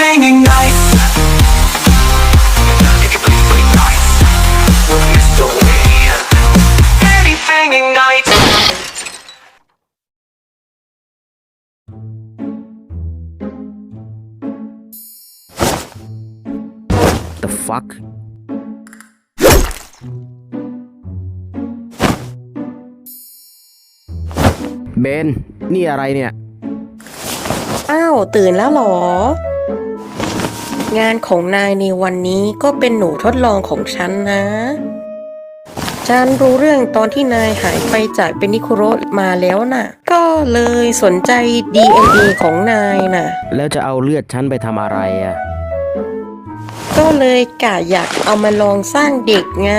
Anything ignites. If you please play nice, we'll miss the way. Anything ignites. the fuck เบน นี่อะไรเนี่ย อ้าว ตื่นแล้วเหรอ งานของนายในวันนี้ก็เป็นหนูทดลองของฉันนะ ฉันรู้เรื่องตอนที่นายหายไปจากเบนิคุโรมาแล้วน่ะ ก็เลยสนใจ DNA ของนายน่ะ แล้วจะเอาเลือดฉันไปทำอะไรอะ ก็เลยกะอยากเอามาลองสร้างเด็กไง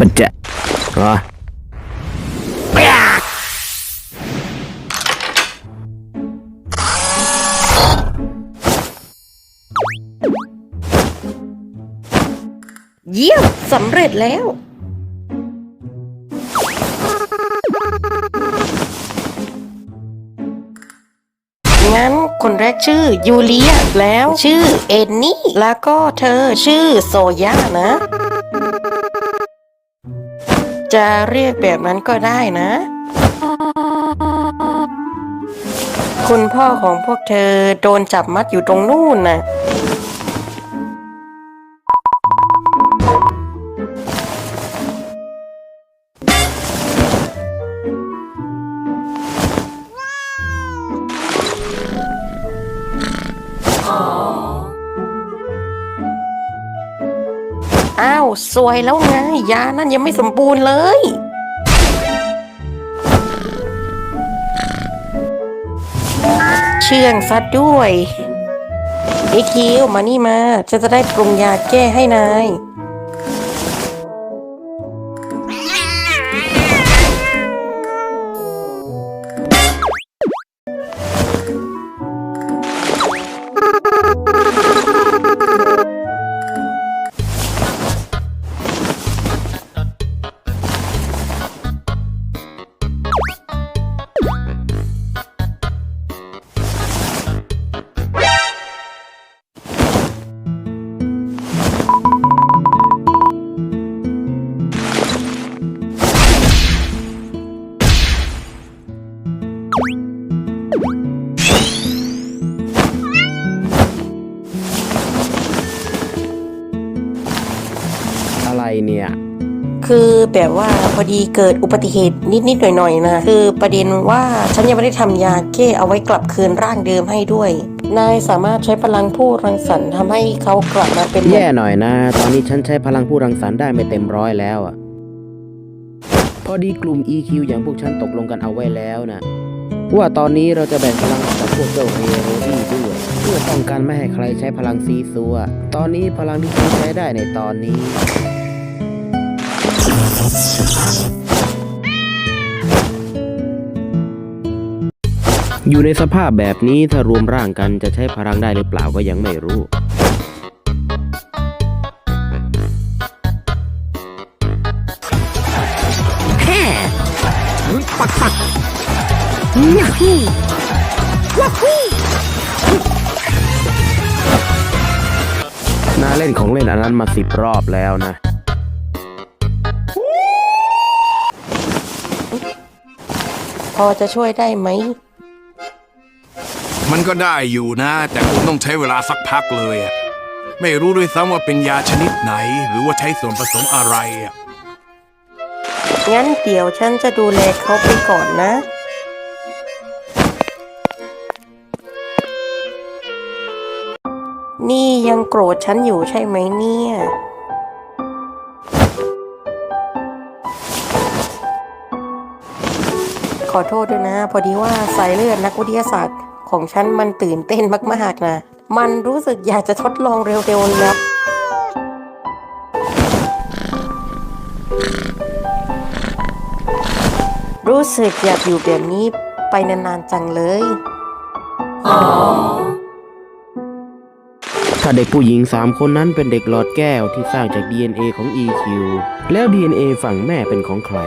อะบันเจะรอเยี่ยมสำเร็จแล้ว งั้นคนแรกชื่อยูเลียแล้วชื่อเอนนี่ แล้วก็เธอชื่อโซย่านะ จะเรียกแบบนั้นก็ได้นะ คุณพ่อของพวกเธอโดนจับมัดอยู่ตรงนู่นน่ะ อ้าวสวยแล้วไงยานั่นยังไม่สมบูรณ์เลย เชื่องซัดด้วยไอคิวมานี่มาฉันจะได้ปรุงยาแก้ให้นาย เนี่ย คือแบบว่าพอดีเกิดอุบัติเหตุนิดๆหน่อยๆนะคือประเด็นว่าฉันยังไม่ได้ทำยาแก้เอาไว้กลับคืนร่างเดิมให้ด้วย นายสามารถใช้พลังผู้รังสรรค์ทำให้เขากลับมาเป็นแย่หน่อยนะ ตอนนี้ฉันใช้พลังผู้รังสรรค์ได้ไม่เต็มร้อยแล้วอะพอดีกลุ่ม EQ อย่างพวกฉันตกลงกันเอาไว้แล้วนะว่าตอนนี้เราจะแบ่งพลังกับพวกเจ้าเฮโรดี้ด้วย เพื่อป้องกันไม่ให้ใครใช้พลังซีซัวตอนนี้พลังที่ฉันใช้ได้ในตอนนี้ อยู่ในสภาพแบบนี้ถ้ารวมร่างกันจะใช้พลังได้หรือเปล่าก็ยังไม่รู้น่าเล่นของเล่นอันนั้นมาสิบรอบแล้วนะ อจะช่วยได้ไหม มันก็ได้อยู่นะ แต่คงต้องใช้เวลาสักพักเลยอะไม่รู้ด้วยซ้ำว่าเป็นยาชนิดไหน หรือว่าใช้ส่วนผสมอะไรอะงั้นเดี๋ยวฉันจะดูแลเขาไปก่อนนะ นี่ยังโกรธฉันอยู่ใช่ไหมเนี่ย ขอโทษด้วยนะ พอดีว่าสายเลือดนักวิทยาศาสตร์ของฉันมันตื่นเต้นมากๆนะ มันรู้สึกอยากจะทดลองเร็วๆนะรู้สึกอยากอยู่แบบนี้ไปนานๆจังเลยถ้าเด็กผู้หญิงสามคนนั้นเป็นเด็กหลอดแก้วที่สร้างจาก DNA ของ EQ แล้ว DNA ฝั่งแม่เป็นของใคร